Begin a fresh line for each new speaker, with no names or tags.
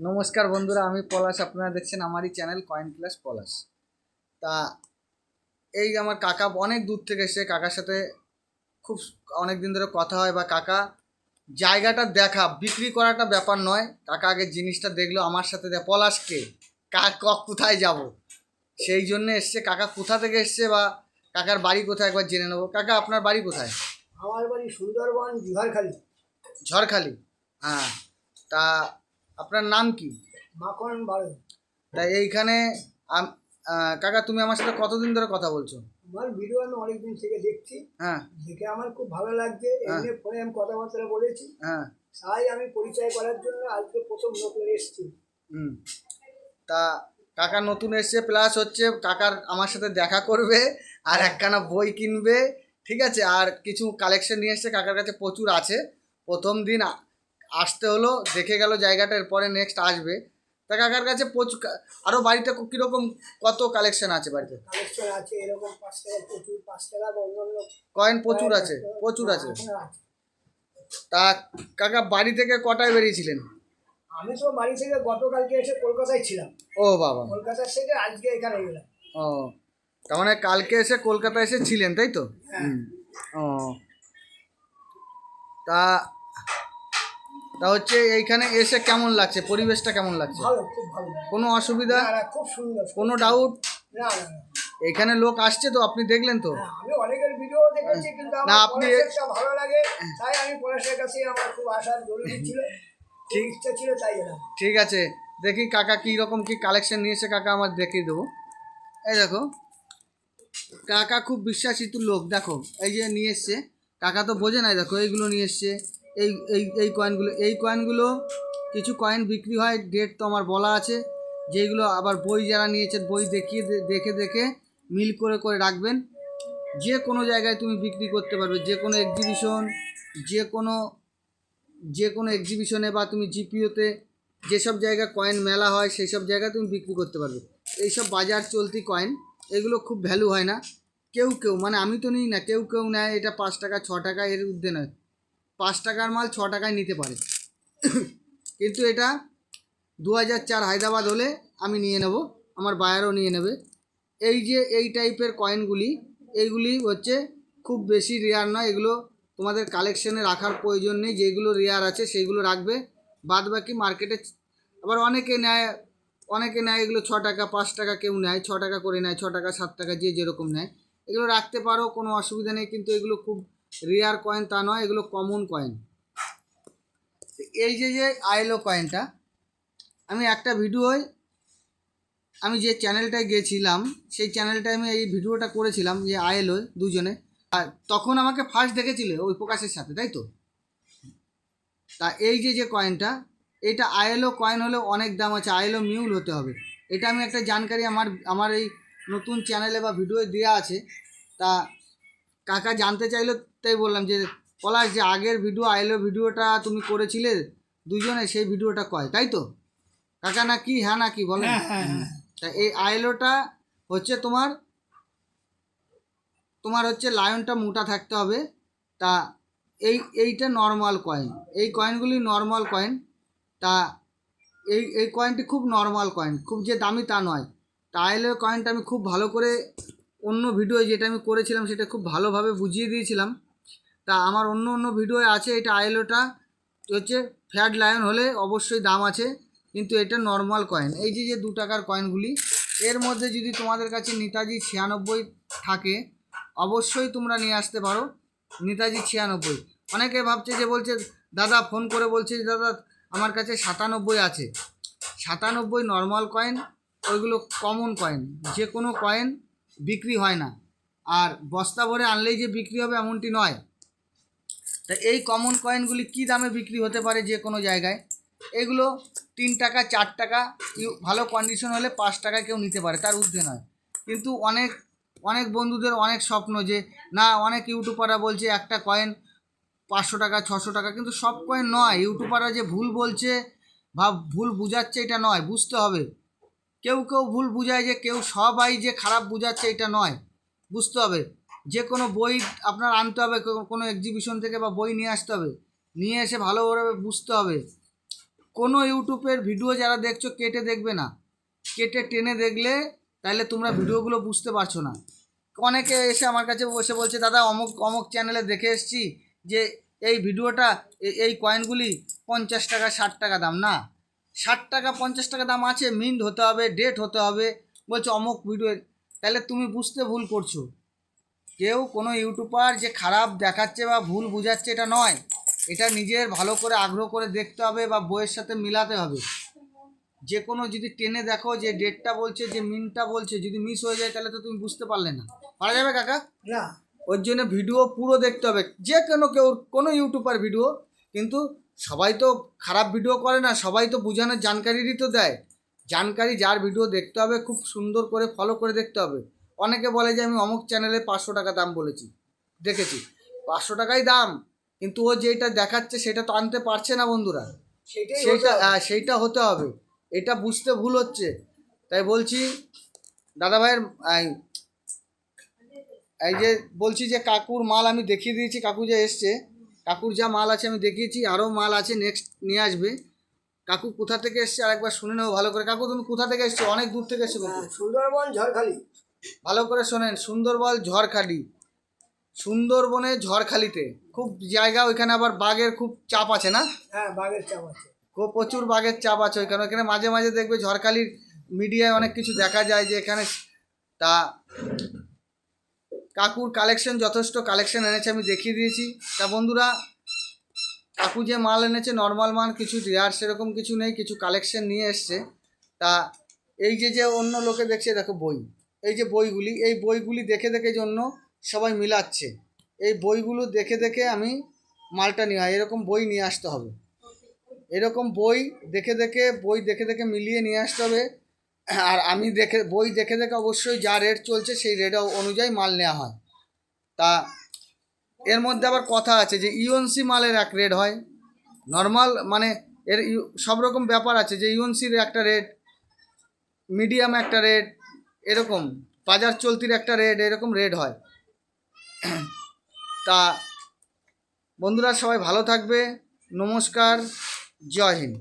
নমস্কার বন্ধুরা আমি পলাশ। আপনারা দেখছেন আমারই চ্যানেল কয়েন প্লাস পলাশ। তা এই আমার কাকা অনেক দূর থেকে এসে কাকার সাথে খুব অনেক দিন ধরে কথা হয় বা কাকা জায়গাটা দেখা বিক্রি করাটা ব্যাপার নয়। কাকা আগে জিনিসটা দেখল আমার সাথে দেখ পলাশকে কাক ক- কোথায় যাব? সেই জন্য এসছে। কাকা কোথা থেকে এসছে বা কাকার বাড়ি কোথায় একবার জেনে নেব। কাকা আপনার বাড়ি কোথায়?
আমার বাড়ি সুন্দরবন ঝড়খালি।
ঝড়খালি। হ্যাঁ তা আপনার নাম কি?
মাখন বারো
তা এইখানে কাকা তুমি আমার সাথে কতদিন ধরে কথা বলছো?
আমার ভিডিও আমি অনেকদিন থেকে দেখছি।
হ্যাঁ।
দেখে আমার খুব ভালো লাগছে। এমনি ফোনে আমি কথাবার্তা বলেছি।
হ্যাঁ।
তাই আমি পরিচয় করার জন্য আজকে প্রথম নতুন এসেছি।
হুম। তা কাকা নতুন এসছে প্লাস হচ্ছে কাকার আমার সাথে দেখা করবে আর একখানা বই কিনবে ঠিক আছে? আর কিছু কালেকশন নিয়ে এসছে কাকার কাছে প্রচুর আছে। প্রথম দিন আসতে হলো দেখে গেল জায়গাটা এরপরে নেক্সট আসবে। তা কাকার কাছে প্রচুর আরও বাড়িতে কীরকম কত কালেকশন আছে বাড়িতে?
কালেকশন আছে এরকম পাঁচ টাকা প্রচুর পাঁচ টাকা অন্যান্য
কয়েন প্রচুর আছে প্রচুর আছে। তা কাকা বাড়ি থেকে কটায় বেরিয়েছিলেন?
আমি তো বাড়ি থেকে গতকালকে এসে কলকাতায় ছিলাম।
ও বাবা।
কলকাতা থেকে আজকে এখানে এলাম।
ও তার মানে কালকে এসে কলকাতা এসে ছিলেন তাই তো? ও। তা তা হচ্ছে এইখানে এসে কেমন লাগছে? পরিবেশটা কেমন লাগছে?
ভালো খুব ভালো।
কোনো অসুবিধা?
খুব সুন্দর।
কোনো ডাউট
না
এখানে লোক আসছে তো আপনি দেখলেন তো?
হ্যাঁ, আমি অনেকের ভিডিও দেখেছি কিন্তু
না, আপনি-
ভালো লাগে। তাই আমি পলাশের কাছে আমার খুব আসার জরুরি ছিল ঠিক। ইচ্ছা ছিল তাই
ঠিক আছে। দেখি কাকা কী রকম কি কালেকশন নিয়েছে কাকা আমার দেখিয়ে দেবো। এই দেখো। কাকা খুব বিশ্বাসিত লোক দেখো। এই যে নিয়ে এসছে। কাকা তো বোঝে নাই দেখো এইগুলো নিয়ে এসছে। এই এই এই কয়েনগুলো এই কয়েনগুলো কিছু কয়েন বিক্রি হয় ডেট তো আমার বলা আছে। যেগুলো আবার বই যারা নিয়েছেন, বই দেখিয়ে দেখে দেখে মিল করে করে রাখবেন। যে কোনো জায়গায় তুমি বিক্রি করতে পারবে, যে কোনো এক্সিবিশন যে কোনো যে কোনো এক্সিবিশনে বা তুমি জিপিওতে যেসব জায়গায় কয়েন মেলা হয় সেই সব জায়গায় তুমি বিক্রি করতে পারবে। এইসব বাজার চলতি কয়েন এগুলো খুব ভ্যালু হয় না। কেউ কেউ মানে আমি তো নিই না, কেউ কেউ নেয়, এটা পাঁচ টাকা, ছ টাকা, এর ঊর্ধ্বে নয়। পাঁচ টাকার মাল, ছ টাকায় নিতে পারে। কিন্তু এটা দু হাজার চার হায়দ্রাবাদ হলে আমি নিয়ে নেব, আমার বায়ারও নিয়ে নেবে। এই যে, এই টাইপের কয়েনগুলি, এইগুলি হচ্ছে খুব বেশি রেয়ার নয়, এগুলো তোমাদের কালেকশনে রাখার প্রয়োজন নেই, যেগুলো রেয়ার আছে সেইগুলো রাখবে। বাদ বাকি মার্কেটে আবার অনেকে নেয় অনেকে নেয় এগুলো ছ টাকা, পাঁচ টাকা কেউ নেয়, ছ টাকা করে নেয়, ছ টাকা, সাত টাকা, যে যেরকম নেয়। এগুলো রাখতে পারো, কোনো অসুবিধা নেই, কিন্তু এগুলো খুব রেয়ার কয়েন তা নয়, এগুলো কমন কয়েন এই যে যে আইলো কয়েনটা আমি একটা ভিডিওয়, আমি যে চ্যানেলটায় গেছিলাম, সেই চ্যানেলটায় আমি এই ভিডিওটা করেছিলাম যে আইএলও দুজনে। আর তখন আমাকে ফার্স্ট দেখেছিলে ওই প্রকাশের সাথে, তাই তো? তা এই যে যে কয়েনটা এটা আইএলও কয়েন হলে অনেক দাম আছে আইএলও মিউল হতে হবে। এটা আমি একটা জানকারি আমার আমার এই নতুন চ্যানেলে বা ভিডিও দেওয়া আছে। তা কাকা জানতে চাইলো তাই বললাম যে পলাশ যে আগের ভিডিও আইলো ভিডিওটা তুমি করেছিলে দুজনে সেই ভিডিওটা কয় তাই তো? কাকা না কি? হ্যাঁ না কি? বলেন। তা এই আইলোটা হচ্ছে তোমার তোমার হচ্ছে লায়নটা মোটা থাকতে হবে। তা এই এইটা নর্মাল কয়েন এই কয়েনগুলি নর্মাল কয়েন তা এই এই কয়েনটি খুব নর্মাল কয়েন খুব যে দামি তা নয়। তা আইএলও কয়েনটা আমি খুব ভালো করে অন্য ভিডিও যেটা আমি করেছিলাম সেটা খুব ভালোভাবে বুঝিয়ে দিয়েছিলাম। তা আমার অন্য অন্য ভিডিও আছে, এটা আইলোটা হচ্ছে ফ্যাট লায়ন হলে অবশ্যই দাম আছে, কিন্তু এটা নর্মাল কয়েন এই যে যে দু টাকার কয়েনগুলি এর মধ্যে যদি তোমাদের কাছে নেতাজি ছিয়ানব্বই থাকে, অবশ্যই তোমরা নিয়ে আসতে পারো নেতাজি ছিয়ানব্বই। অনেকে ভাবছে যে বলছে, দাদা ফোন করে বলছে দাদা, আমার কাছে সাতানব্বই আছে। সাতানব্বই নর্মাল কয়েন ওইগুলো কমন কয়েন যে কোনো কয়েন বিক্রি হয় না। আর বস্তা ভরে আনলেই যে বিক্রি হবে এমনটি নয়। তা এই কমন কয়েনগুলি কী দামে বিক্রি হতে পারে যে কোনো জায়গায়? এগুলো তিন টাকা, চার টাকা ভালো কন্ডিশন হলে পাঁচ টাকা কেউ নিতে পারে, তার ঊর্ধ্বে নয়। কিন্তু অনেক অনেক বন্ধুদের অনেক স্বপ্ন যে, না, অনেক ইউটিউবাররা বলছে একটা কয়েন পাঁচশো টাকা, ছশো টাকা, কিন্তু সব কয়েন নয়। ইউটিউবাররা যে ভুল বলছে বা ভুল বুঝাচ্ছে এটা নয়, বুঝতে হবে। কেউ কেউ ভুল বুঝায় যে কেউ সবাই যে খারাপ বুঝাচ্ছে এটা নয়। বুঝতে হবে। যে কোনো বই আপনার আনতে হবে, কোনো এক্সিবিশন থেকে বা বই নিয়ে আসতে হবে। নিয়ে এসে ভালোভাবে বুঝতে হবে। কোনো ইউটিউবের ভিডিও যারা দেখছ কেটে দেখবে না। কেটে টেনে দেখলে তাহলে তোমরা ভিডিওগুলো বুঝতে পারছ না। অনেকে এসে আমার কাছে বসে বলছে, দাদা, অমুক অমুক চ্যানেলে দেখে এসেছি যে এই ভিডিওটা এই কয়েনগুলি পঞ্চাশ টাকা, ষাট টাকা দাম। না। ষাট টাকা পঞ্চাশ টাকা দাম আছে মিন্ট হতে হবে ডেট হতে হবে। বলছে অমুক ভিডিও তাহলে তুমি বুঝতে ভুল করছ। কেউ কোনো ইউটিউবার যে খারাপ দেখাচ্ছে বা ভুল বুঝাচ্ছে এটা নয়। এটা নিজের ভালো করে আগ্রহ করে দেখতে হবে বা বইয়ের সাথে মিলাতে হবে। যে কোনো যদি টেনে দেখো যে ডেটটা বলছে যে মিনটা বলছে যদি মিস হয়ে যায় তাহলে তো তুমি বুঝতে পারলে না। পারা যাবে কাকা?
না।
ওর জন্য ভিডিও পুরো দেখতে হবে। যে কোনো কেউ কোনো ইউটিউবার ভিডিও কিন্তু সবাই তো খারাপ ভিডিও করে না সবাই তো বোঝানোর জানকারিরই তো দেয়। জানকারি যার ভিডিও দেখতে হবে খুব সুন্দর করে ফলো করে দেখতে হবে। অনেকে বলে যে আমি অমুক চ্যানেলে পাঁচশো টাকা দাম বলেছি। দেখেছি পাঁচশো টাকাই দাম কিন্তু ও যেটা দেখাচ্ছে সেটা তো আনতে পারছে না বন্ধুরা। সেইটা হ্যাঁ সেইটা হতে হবে। এটা বুঝতে ভুল হচ্ছে। তাই বলছি দাদা ভাইয়ের এই যে বলছি যে কাকুর মাল আমি দেখিয়ে দিয়েছি কাকু যে এসছে কাকুর যা মাল আছে আমি দেখিয়েছি আরও মাল আছে নেক্সট নিয়ে আসবে। কাকু কোথা থেকে এসছে আর একবার শুনে নেব ভালো করে। কাকু তুমি কোথা থেকে এসছো? অনেক দূর থেকে এসছো
হ্যাঁ, সুন্দরবন ঝড়খালি।
ভালো করে শোনেন সুন্দরবন ঝড়খালি। সুন্দরবনে ঝড়খালিতে। খুব জায়গা ওইখানে আবার বাঘের খুব চাপ আছে না?
হ্যাঁ বাঘের চাপ আছে।
খুব প্রচুর বাঘের চাপ আছে ওইখানে। ওইখানে মাঝে মাঝে দেখবে ঝড়খালির মিডিয়ায় অনেক কিছু দেখা যায় যে এখানে তা কাকুর কালেকশন যথেষ্ট কালেকশন এনেছে, আমি দেখিয়ে দিয়েছি। তা বন্ধুরা, কাকু যে মাল এনেছে নর্মাল মাল, কিছু রেয়ার সেরকম কিছু নেই, কিছু কালেকশন নিয়ে এসছে। তা এই যে যে অন্য লোকে দেখছে, দেখো বই। এই যে বইগুলি, এই বইগুলি দেখে দেখে জন্য সবাই মিলাচ্ছে। এই বইগুলো দেখে দেখে আমি মালটা নিয়ে হয় এরকম বই নিয়ে আসতে হবে। এরকম বই দেখে দেখে, বই দেখে দেখে মিলিয়ে নিয়ে আসতে হবে। আর আমি দেখে, বই দেখে দেখে অবশ্যই যা রেট চলছে সেই রেট অনুযায়ী মাল নেওয়া হয়। তা এর মধ্যে আবার কথা আছে যে ইউএনসি মালের এক রেট হয়। নর্মাল মানে এর সব রকম ব্যাপার আছে যে ইউএনসির একটা রেট মিডিয়াম একটা রেট এরকম বাজার চলতির একটা রেট এরকম রেট হয়। তা বন্ধুরা সবাই ভালো থাকবে। নমস্কার, জয় হিন্দ।